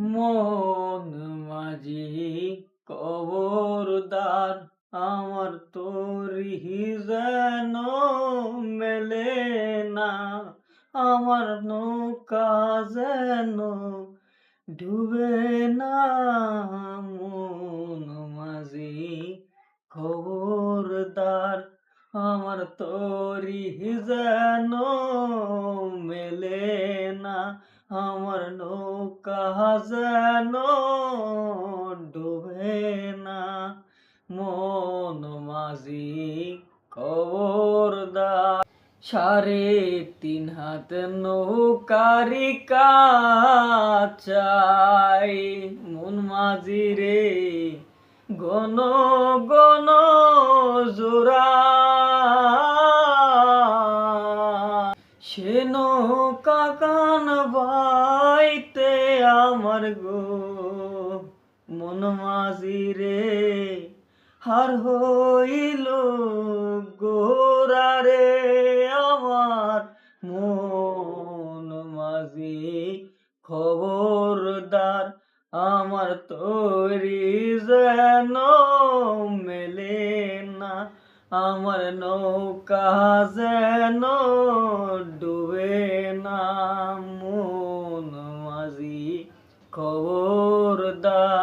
মন মাঝি কবরদার, আমার তোরি যেন মেলে না, আমার নৌকা যেন ডুবে না। মন মাঝি খবরদার আমার তোরি যেন নৌকা যেন ডুবে না। মন মাঝি খবরদার। সাড়ে তিন হাত নৌকারি চাই মন মাঝি রে, গণ গণ জোড়া সে নৌকা কান বাইতে আমার গো, মন মাঝি রে, হার হইল গোরা রে, আমার মন মাঝি খবরদার, আমার তৈরি যেন মেলে না, আমার নৌকা যেন কেন ডুবে না মন মাঝি খবরদার